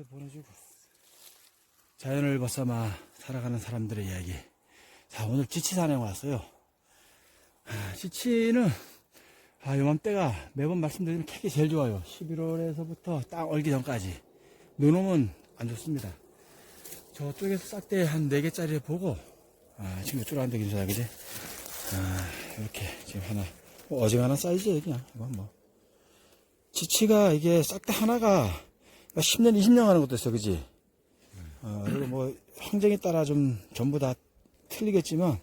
보내주고 자연을 벗삼아 살아가는 사람들의 이야기. 자 오늘 지치 산에 왔어요. 아, 지치는 아 요맘때가 매번 말씀드리면 캐기 제일 좋아요. 11월에서부터 딱 얼기 전까지. 눈 오면 안 좋습니다. 저쪽에서 싹대 한 4개짜리 보고 아 지금 이쪽으로 한대 김사장 그지? 아 이렇게 지금 하나 뭐 어지간한 사이즈예요 그냥 이건 뭐 지치가 이게 싹대 하나가 10년, 20년 하는 것도 있어, 그지? 어, 그리고 뭐, 환경에 따라 좀 전부 다 틀리겠지만,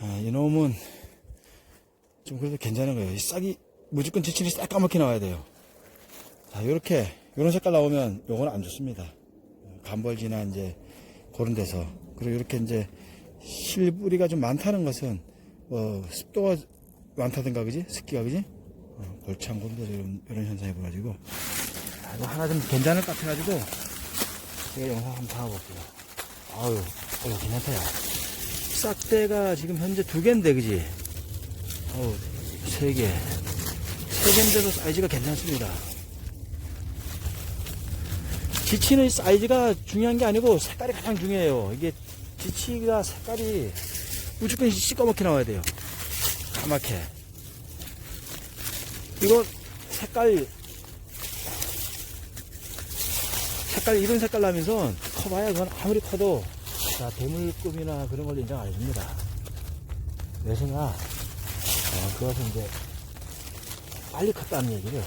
아, 이놈은 좀 그래도 괜찮은 거예요. 이 싹이 무조건 지치이 싹 까맣게 나와야 돼요. 자, 요렇게, 요런 색깔 나오면 요건 안 좋습니다. 간벌지나 이제 그런 데서. 그리고 이렇게 이제 실뿌리가 좀 많다는 것은, 뭐, 습도가 많다든가, 그지? 습기가, 그지? 어, 골창 데서 이런, 이런 현상이 보여가지고. 아, 이거 하나 좀 괜찮을 것 같아가지고 제가 영상 한번 담아볼게요. 아유, 아유 괜찮다 야. 싹대가 지금 현재 두 개인데 그지? 어우 세 개. 세 개인데도 사이즈가 괜찮습니다. 지치는 사이즈가 중요한 게 아니고 색깔이 가장 중요해요. 이게 지치가 색깔이 무조건 시꺼멓게 나와야 돼요. 까맣게. 이거 색깔 색깔 이런 색깔 나면서 커봐야 그건 아무리 커도 자 대물꿈이나 그런 걸 인정 안 해줍니다. 왜냐면 어, 그것은 이제 빨리 컸다는 얘기를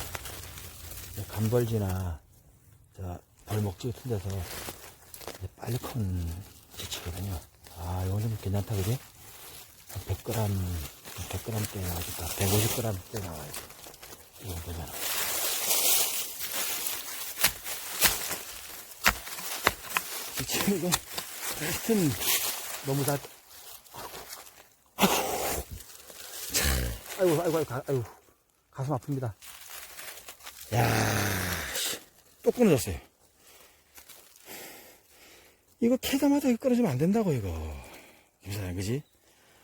감벌지나 저 벌목지 같은 데서 빨리 큰 지치거든요. 아 이건 좀 괜찮다 그지? 한 100g 100g 대 나와줄까? 150g 대 나와야지. 이건 괜찮 아. 지금 이거 하여튼 너무 다 아이고 아이고 아이고 아이고. 가슴 아픕니다. 야또 끊어졌어요. 이거 캐자마자 이거 끊어지면 안 된다고 이거. 김사장 그지?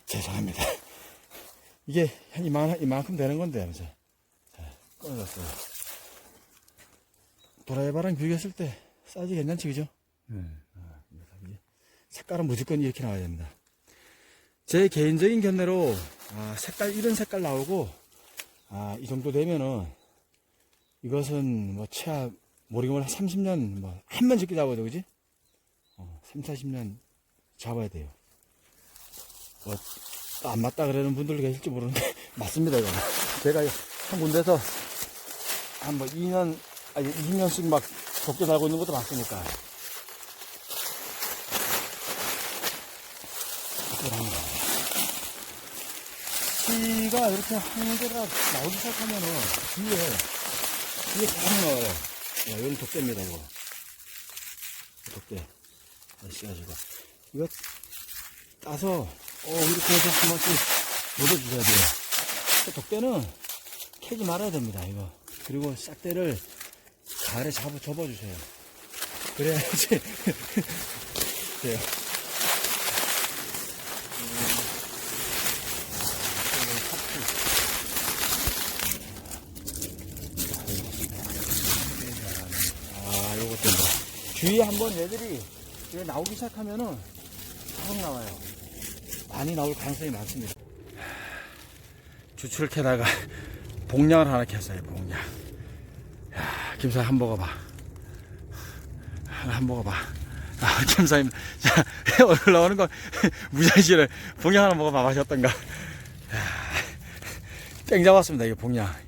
죄송합니다. 이게 한 이만, 이만큼 되는 건데 자, 끊어졌어요. 도라이바랑 비교했을 때 사이즈 괜찮지 그죠 색깔은 무조건 이렇게 나와야 됩니다. 제 개인적인 견해로 아, 색깔 이런 색깔 나오고 아, 이 정도 되면은 이것은 뭐 최하 모르겠면 한 30년 뭐 한 번 적게 잡아야 돼 그지? 어, 3, 40년 잡아야 돼요. 뭐, 또안 맞다 그러는 분들도 계실지 모르는데 맞습니다 이거는. 제가 한 군데서 한 뭐 2년 아니 20년씩 막 적게 달고 있는 것도 많으니까 합니다. 씨가 이렇게 한 개가 나오기 시작하면은 뒤에, 뒤에 계속 나와요. 야, 이건 독대입니다, 이거. 독대. 아, 씨가 지고. 이거 따서, 어, 이렇게 해서 한 번씩 묻어주셔야 돼요. 그 독대는 캐지 말아야 됩니다, 이거. 그리고 싹대를 가을에 잡아, 접어주세요. 그래야지. 돼요. 아, 요것 때문에. 주위에 한번 얘들이 나오기 시작하면은 계속 나와요. 많이 나올 가능성이 많습니다. 주출을 캐다가 봉량을 하나 캤어요, 봉량. 야, 김사 한 먹어봐. 한 먹어봐. 아, 김사님, 자, 올라오는 거 무자시를 봉량 하나 먹어봐. 어떤가. 야, 땡 잡았습니다, 이거 봉량.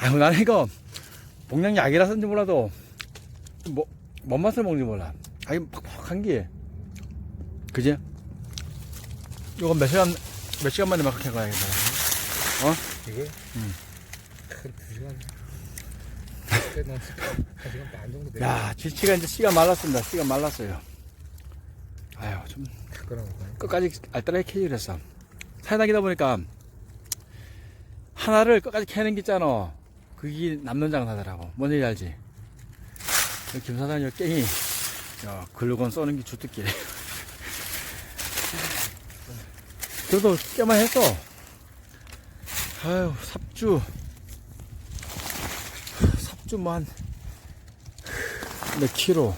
아유, 나는 이거, 복량 약이라서인지 몰라도, 뭐, 뭔 맛을 먹는지 몰라. 아, 이거 퍽퍽한 게, 그지? 요거 몇 시간, 몇 시간 만에 막 그렇게 가야겠다. 어? 이게? 음. 한두 시간. 시간. 야, 지치가 이제 씨가 말랐습니다. 씨가 말랐어요. 아유, 좀. 끝까지 알뜰하게 캐기를 했어. 살다니다 보니까, 하나를 끝까지 캐는 게 있잖아. 그게 남는 장사더라고. 뭔 얘기 알지? 여기 김 사장님 여기 깽이, 야, 글루건 쏘는 게 주특기. 그래도 꽤만 했어. 아유, 삽주. 삽주 뭐한 몇 킬로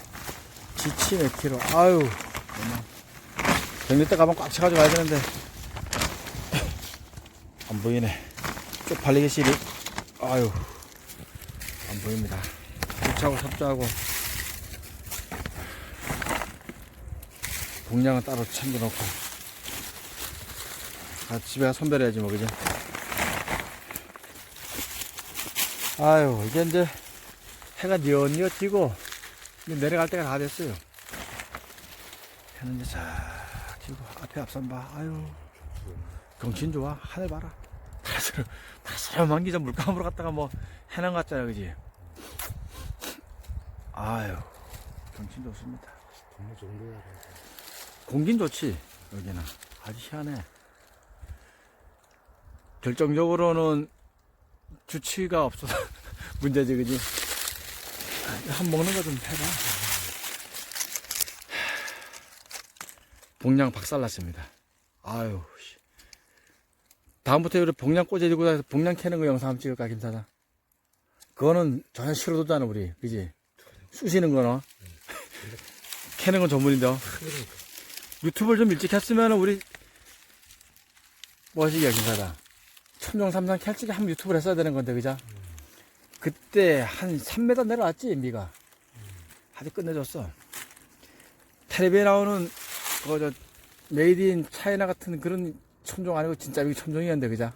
지치 몇 킬로 아유 백리대 가방 꽉 차가지고 가야 되는데 안 보이네 쪽팔리게 시리 아유 안 보입니다. 주차하고 삽주하고 공량은 따로 챙겨놓고 아, 집에 가서 선별해야지 뭐 그죠? 아유 이제 이제 해가 뉘엿뉘엿 지고 내려갈 때가 다 됐어요. 해는 이제 싹 지고 앞에 앞산 봐 아유 경친 좋아. 하늘 봐라. 다스름 다스름한 기전 물감으로 갔다가 뭐 해남 같잖아 그지 아유 경친 좋습니다. 좋은 거야. 공긴 좋지 여기는. 아주 희한해. 결정적으로는 주치가 없어서 문제지 그지? 아, 한 먹는 거 좀 해봐. 봉양 박살났습니다. 아유 씨. 다음부터 우리 봉양 꽂아 들고 다녀서 봉양 캐는 거 영상 한번 찍을까 김 사장? 그거는 전혀 싫어도 않아 우리 그지 쑤시는 거는 캐는 건 전문인데 그러니까. 유튜브를 좀 일찍 했으면 우리 뭐시기야 김사장 천룡 삼상 캘 적에 한번 유튜브를 했어야 되는 건데 그죠? 그때 한 3m 내려왔지 미가 아주 끝내줬어 텔레비에 나오는 그저 메이드 인 차이나 같은 그런 천종 아니고 진짜 여기 천종이었는데 그죠?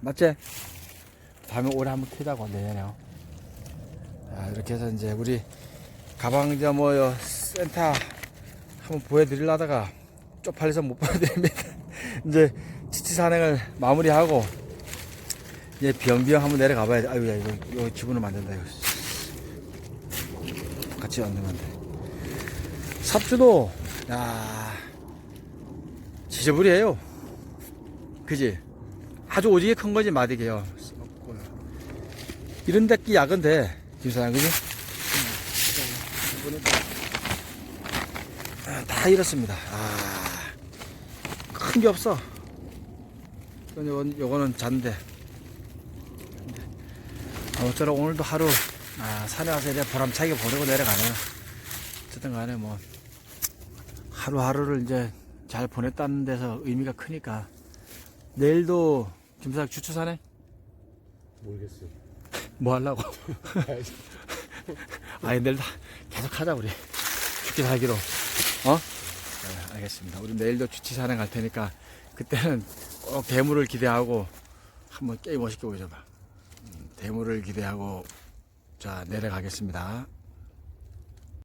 맞지? 다음에 올해 한번 캐자고 내년에 자, 이렇게 해서 이제 우리 가방 이제 뭐요 센터 한번 보여드리려다가 쪽팔려서 못 보여드립니다. 이제 지치 산행을 마무리하고 이제 비영비영 한번 내려가 봐야 돼. 아유, 야, 이거, 이거 집어넣으면 안 된다, 이거. 같이 얹으면 안 돼. 삽주도, 야 지저분해요. 그지? 아주 오지게 큰 거지, 마디게요. 이런 데끼 약은데, 김사장, 그지? 다 이렇습니다. 아, 큰 게 없어. 이건, 요건, 요거는 잔데. 아무쪼록 오늘도 하루, 아, 산에 와서 이제 보람차게 보내고 내려가네요. 어쨌든 간에 뭐, 하루하루를 이제 잘 보냈다는 데서 의미가 크니까. 내일도 김사장 주초사네? 모르겠어요. 뭐 하려고? 아니, 내일 다 계속 하자, 우리. 죽기 살기로. 어? 네, 알겠습니다. 우리 내일도 주치 산행 갈 테니까 그때는 꼭 대물을 기대하고 한번 게임 멋있게 보여줘봐. 음, 대물을 기대하고 자 내려가겠습니다.